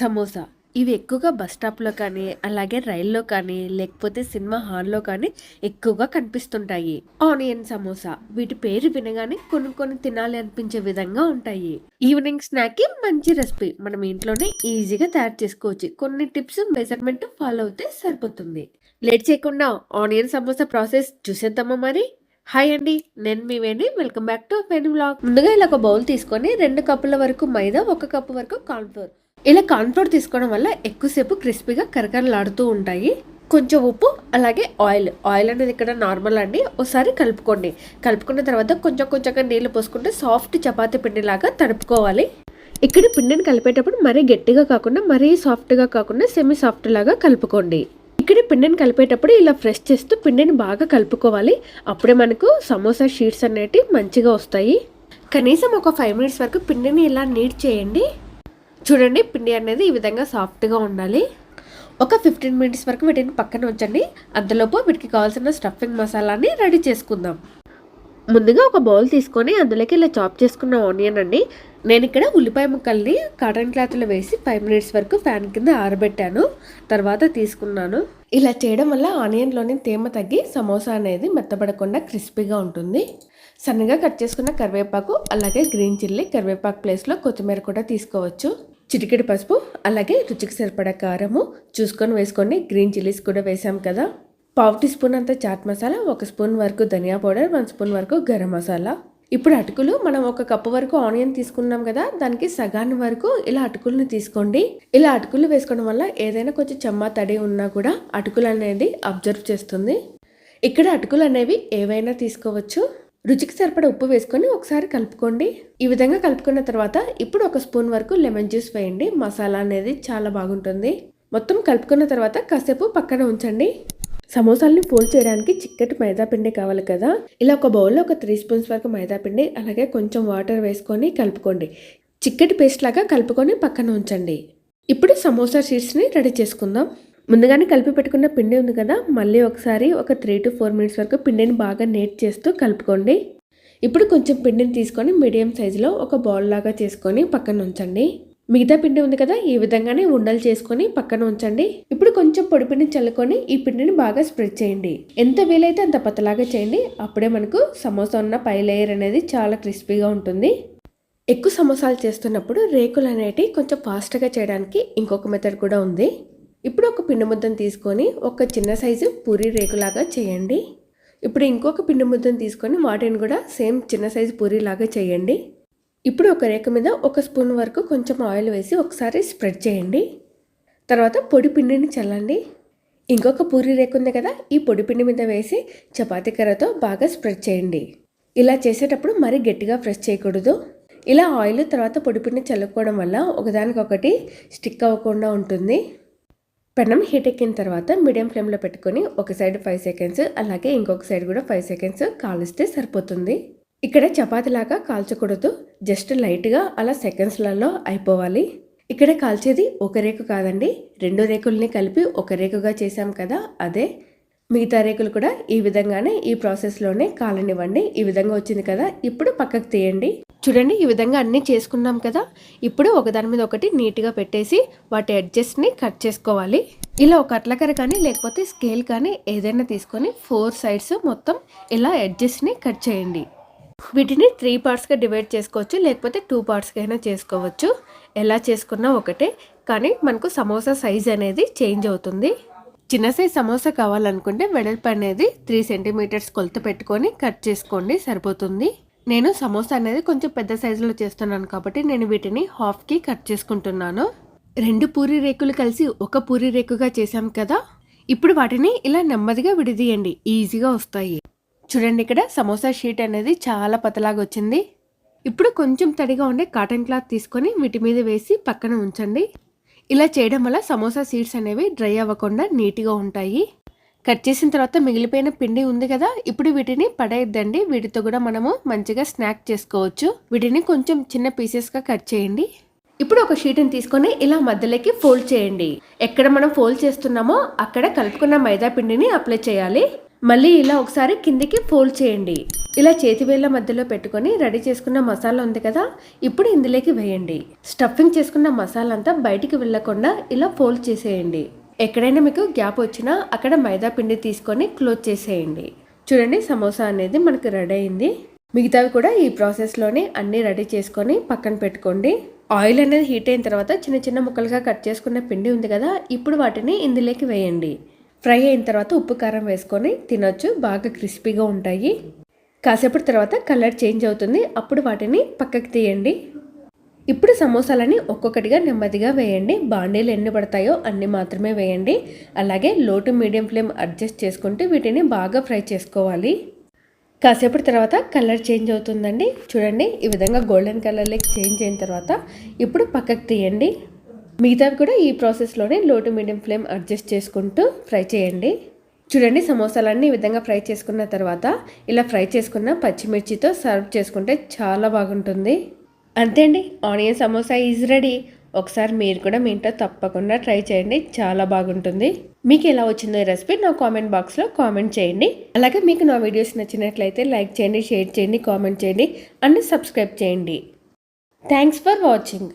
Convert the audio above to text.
సమోసా. ఇవి ఎక్కువగా బస్ స్టాప్లో కానీ అలాగే రైల్లో కానీ లేకపోతే సినిమా హాల్లో కానీ ఎక్కువగా కనిపిస్తుంటాయి. ఆనియన్ సమోసా. వీటి పేరు వినగానే కొన్ని కొన్ని తినాలి అనిపించే విధంగా ఉంటాయి. ఈవినింగ్ స్నాక్కి మంచి రెసిపీ. మనం ఇంట్లోనే ఈజీగా తయారు చేసుకోవచ్చు. కొన్ని టిప్స్ మెజర్మెంట్ ఫాలో అవుతే సరిపోతుంది. లేట్ చేయకుండా ఆనియన్ సమోసా ప్రాసెస్ చూసేద్దామా మరి? హాయ్ అండి. నేను మీ Veni. Welcome back to pen blog. ముందుగా ఇలా ఒక బౌల్ తీసుకొని రెండు కప్పుల వరకు మైదా ఒక కప్పు వరకు కార్న్ఫ్లోర్ ఇలా కార్న్ఫ్లోర్ తీసుకోవడం వల్ల ఎక్కువసేపు క్రిస్పీగా కరకరలాడుతూ ఉంటాయి. కొంచెం ఉప్పు అలాగే ఆయిల్. ఆయిల్ అనేది ఇక్కడ నార్మల్ అండి. ఒకసారి కలుపుకోండి. కలుపుకున్న తర్వాత కొంచెం కొంచెంగా నీళ్ళు పోసుకుంటే సాఫ్ట్ చపాతీ పిండిలాగా తడుపుకోవాలి. ఇక్కడ పిండిని కలిపేటప్పుడు మరీ గట్టిగా కాకుండా మరీ సాఫ్ట్గా కాకుండా సెమీ సాఫ్ట్ లాగా కలుపుకోండి. ఇక్కడ పిండిని కలిపేటప్పుడు ఇలా ఫ్రెష్ చేస్తూ పిండిని బాగా కలుపుకోవాలి. అప్పుడే మనకు సమోసా షీట్స్ అనేటివి మంచిగా వస్తాయి. కనీసం ఒక ఫైవ్ మినిట్స్ వరకు పిండిని ఇలా నీట్ చేయండి. చూడండి పిండి అనేది ఈ విధంగా సాఫ్ట్గా ఉండాలి. ఒక ఫిఫ్టీన్ మినిట్స్ వరకు వీటిని పక్కన ఉంచండి. అంతలోపు వీటికి కావాల్సిన స్టఫింగ్ మసాలాని రెడీ చేసుకుందాం. ముందుగా ఒక బౌల్ తీసుకొని అందులోకి ఇలా చాప్ చేసుకున్న ఆనియన్ అండి. నేను ఇక్కడ ఉల్లిపాయ ముక్కల్ని కాటన్ క్లాత్లో వేసి ఫైవ్ మినిట్స్ వరకు ఫ్యాన్ కింద ఆరబెట్టాను. తర్వాత తీసుకున్నాను. ఇలా చేయడం వల్ల ఆనియన్లోని తేమ తగ్గి సమోసా అనేది మెత్తబడకుండా క్రిస్పీగా ఉంటుంది. సన్నగా కట్ చేసుకున్న కరివేపాకు అలాగే గ్రీన్ చిల్లీ కరివేపాకు ప్లేస్లో కొత్తిమీర కూడా తీసుకోవచ్చు. చిటికెడు పసుపు అలాగే రుచికి సరిపడా కారము చూసుకొని వేసుకోండి గ్రీన్ చిల్లీస్ కూడా వేసాం కదా. పావు టీ స్పూన్ అంత చాట్ మసాలా ఒక స్పూన్ వరకు ధనియా పౌడర్ వన్ స్పూన్ వరకు గరం మసాలా. ఇప్పుడు అటుకులు మనం ఒక కప్పు వరకు ఆనియన్ తీసుకున్నాం కదా దానికి సగాన్ని వరకు ఇలా అటుకులను తీసుకోండి. ఇలా అటుకులు వేసుకోవడం వల్ల ఏదైనా కొంచెం చెమ్మ తడి ఉన్నా కూడా అటుకులు అనేది అబ్జర్వ్ చేస్తుంది. ఇక్కడ అటుకులు అనేవి ఏవైనా తీసుకోవచ్చు. రుచికి సరిపడ ఉప్పు వేసుకొని ఒకసారి కలుపుకోండి. ఈ విధంగా కలుపుకున్న తర్వాత ఇప్పుడు ఒక స్పూన్ వరకు లెమన్ జ్యూస్ వేయండి. మసాలా అనేది చాలా బాగుంటుంది. మొత్తం కలుపుకున్న తర్వాత కాసేపు పక్కన ఉంచండి. సమోసాలని ఫోల్డ్ చేయడానికి చిక్కటి మైదాపిండి కావాలి కదా. ఇలా ఒక బౌల్లో ఒక త్రీ స్పూన్స్ వరకు మైదాపిండి అలాగే కొంచెం వాటర్ వేసుకొని కలుపుకోండి. చిక్కటి పేస్ట్ లాగా కలుపుకొని పక్కన ఉంచండి. ఇప్పుడు సమోసా షీట్స్ని రెడీ చేసుకుందాం. ముందుగానే కలిపి పెట్టుకున్న పిండి ఉంది కదా మళ్ళీ ఒకసారి ఒక త్రీ టు ఫోర్ మినిట్స్ వరకు పిండిని బాగా నేట్ చేస్తూ కలుపుకోండి. ఇప్పుడు కొంచెం పిండిని తీసుకొని మీడియం సైజులో ఒక బౌల్ లాగా చేసుకొని పక్కన ఉంచండి. మిగతా పిండి ఉంది కదా ఈ విధంగానే ఉండలు చేసుకొని పక్కన ఉంచండి. ఇప్పుడు కొంచెం పొడి పిండిని చల్లుకొని ఈ పిండిని బాగా స్ప్రెడ్ చేయండి. ఎంత వీలైతే అంత పతలాగా చేయండి. అప్పుడే మనకు సమోసా ఉన్న పై లేయర్ అనేది చాలా క్రిస్పీగా ఉంటుంది. ఎక్కువ సమోసాలు చేస్తున్నప్పుడు రేకులు అనేటివి కొంచెం ఫాస్ట్గా చేయడానికి ఇంకొక మెథడ్ కూడా ఉంది. ఇప్పుడు ఒక పిండి ముద్దను తీసుకొని ఒక చిన్న సైజు పూరి రేకులాగా చేయండి. ఇప్పుడు ఇంకొక పిండి ముద్దను తీసుకొని వాటిని కూడా సేమ్ చిన్న సైజు పూరిలాగా చేయండి. ఇప్పుడు ఒక రేక మీద ఒక స్పూన్ వరకు కొంచెం ఆయిల్ వేసి ఒకసారి స్ప్రెడ్ చేయండి. తర్వాత పొడి పిండిని చల్లండి. ఇంకొక పూరి రేకు ఉంది కదా ఈ పొడి పిండి మీద వేసి చపాతీ కర్రతో బాగా స్ప్రెడ్ చేయండి. ఇలా చేసేటప్పుడు మరీ గట్టిగా ప్రెస్ చేయకూడదు. ఇలా ఆయిల్ తర్వాత పొడి పిండి చల్లుకోవడం వల్ల ఒకదానికొకటి స్టిక్ అవ్వకుండా ఉంటుంది. పెనం హీట్ ఎక్కిన తర్వాత మీడియం ఫ్లేమ్లో పెట్టుకొని ఒక సైడ్ ఫైవ్ సెకండ్స్ అలాగే ఇంకొక సైడ్ కూడా ఫైవ్ సెకండ్స్ కాలుస్తే సరిపోతుంది. ఇక్కడ చపాతీలాగా కాల్చకూడదు. జస్ట్ లైట్గా అలా సెకండ్స్లలో అయిపోవాలి. ఇక్కడ కాల్చేది ఒక రేకు కాదండి. రెండు రేకుల్ని కలిపి ఒక రేకుగా చేసాం కదా అదే మిగతా రేకులు కూడా ఈ విధంగానే ఈ ప్రాసెస్లోనే కాలనివ్వండి. ఈ విధంగా వచ్చింది కదా ఇప్పుడు పక్కకు తీయండి. చూడండి ఈ విధంగా అన్నీ చేసుకున్నాం కదా ఇప్పుడు ఒకదాని మీద ఒకటి నీట్గా పెట్టేసి వాటి ఎడ్జెస్ట్ని కట్ చేసుకోవాలి. ఇలా ఒక అట్లకర కానీ లేకపోతే స్కేల్ కానీ ఏదైనా తీసుకొని ఫోర్ సైడ్స్ మొత్తం ఇలా ఎడ్జెస్ట్ని కట్ చేయండి. వీటిని త్రీ పార్ట్స్గా డివైడ్ చేసుకోవచ్చు లేకపోతే టూ పార్ట్స్గా అయినా చేసుకోవచ్చు. ఎలా చేసుకున్నా ఒకటే కానీ మనకు సమోసా సైజ్ అనేది చేంజ్ అవుతుంది. చిన్న సైజ్ సమోసా కావాలనుకుంటే వెడల్పు అనేది త్రీ సెంటీమీటర్స్ కొలత పెట్టుకొని కట్ చేసుకోండి సరిపోతుంది. నేను సమోసా అనేది కొంచెం పెద్ద సైజులో చేస్తున్నాను కాబట్టి నేను వీటిని హాఫ్కి కట్ చేసుకుంటున్నాను. రెండు పూరి రేకులు కలిసి ఒక పూరి రేకుగా చేశాం కదా? ఇప్పుడు వాటిని ఇలా నెమ్మదిగా విడిదీయండి ఈజీగా వస్తాయి. చూడండి ఇక్కడ సమోసా షీట్ అనేది చాలా పతలాగా వచ్చింది. ఇప్పుడు కొంచెం తడిగా ఉండే కాటన్ క్లాత్ తీసుకొని వీటి మీద వేసి పక్కన ఉంచండి. ఇలా చేయడం వల్ల సమోసా సీడ్స్ అనేవి డ్రై అవ్వకుండా నీట్గా ఉంటాయి. కట్ చేసిన తర్వాత మిగిలిపోయిన పిండి ఉంది కదా ఇప్పుడు వీటిని పడేద్దండి వీటితో కూడా మనము మంచిగా స్నాక్ చేసుకోవచ్చు. వీటిని కొంచెం చిన్న పీసెస్గా కట్ చేయండి. ఇప్పుడు ఒక షీట్ని తీసుకొని ఇలా మధ్యలోకి ఫోల్డ్ చేయండి. ఎక్కడ మనం ఫోల్డ్ చేస్తున్నామో అక్కడ కలుపుకున్న మైదా పిండిని అప్లై చేయాలి. మళ్ళీ ఇలా ఒకసారి కిందికి ఫోల్డ్ చేయండి. ఇలా చేతివేళ్ళ మధ్యలో పెట్టుకొని రెడీ చేసుకున్న మసాలా ఉంది కదా ఇప్పుడు ఇందులోకి వేయండి. స్టఫింగ్ చేసుకున్న మసాలా అంతా బయటికి వెళ్ళకుండా ఇలా ఫోల్డ్ చేసేయండి. ఎక్కడైనా మీకు గ్యాప్ వచ్చినా అక్కడ మైదా పిండి తీసుకొని క్లోజ్ చేసేయండి. చూడండి సమోసా అనేది మనకు రెడీ అయింది. మిగతావి కూడా ఈ ప్రాసెస్లోనే అన్నీ రెడీ చేసుకొని పక్కన పెట్టుకోండి. ఆయిల్ అనేది హీట్ అయిన తర్వాత చిన్న చిన్న ముక్కలుగా కట్ చేసుకున్న పిండి ఉంది కదా ఇప్పుడు వాటిని ఇందులోకి వేయండి. ఫ్రై అయిన తర్వాత ఉప్పు కారం వేసుకొని తినొచ్చు. బాగా క్రిస్పీగా ఉంటాయి. కాసేపటి తర్వాత కలర్ చేంజ్ అవుతుంది. అప్పుడు వాటిని పక్కకి తీయండి. ఇప్పుడు సమోసాలని ఒక్కొక్కటిగా నెమ్మదిగా వేయండి. బాండీలు ఎన్ని పడతాయో అన్ని మాత్రమే వేయండి. అలాగే లోటు మీడియం ఫ్లేమ్ అడ్జస్ట్ చేసుకుంటూ వీటిని బాగా ఫ్రై చేసుకోవాలి. కాసేపటి తర్వాత కలర్ చేంజ్ అవుతుందండి. చూడండి ఈ విధంగా గోల్డెన్ కలర్లోకి చేంజ్ అయిన తర్వాత ఇప్పుడు పక్కకు తీయండి. మిగతావి కూడా ఈ ప్రాసెస్లోనే low to medium flame adjust చేసుకుంటూ ఫ్రై చేయండి. చూడండి సమోసాలన్నీ ఈ విధంగా ఫ్రై చేసుకున్న తర్వాత ఇలా ఫ్రై చేసుకున్న పచ్చిమిర్చితో సర్వ్ చేసుకుంటే చాలా బాగుంటుంది. అంతే అండి ఆనియన్ సమోసా ఈజ్ రెడీ ఒకసారి మీరు కూడా మీ ఇంట్లో తప్పకుండా ట్రై చేయండి చాలా బాగుంటుంది. మీకు ఎలా వచ్చిందో ఈ రెసిపీ నా కామెంట్ బాక్స్లో కామెంట్ చేయండి. అలాగే మీకు నా వీడియోస్ నచ్చినట్లయితే లైక్ చేయండి షేర్ చేయండి కామెంట్ చేయండి అండ్ సబ్స్క్రైబ్ చేయండి. Thanks for watching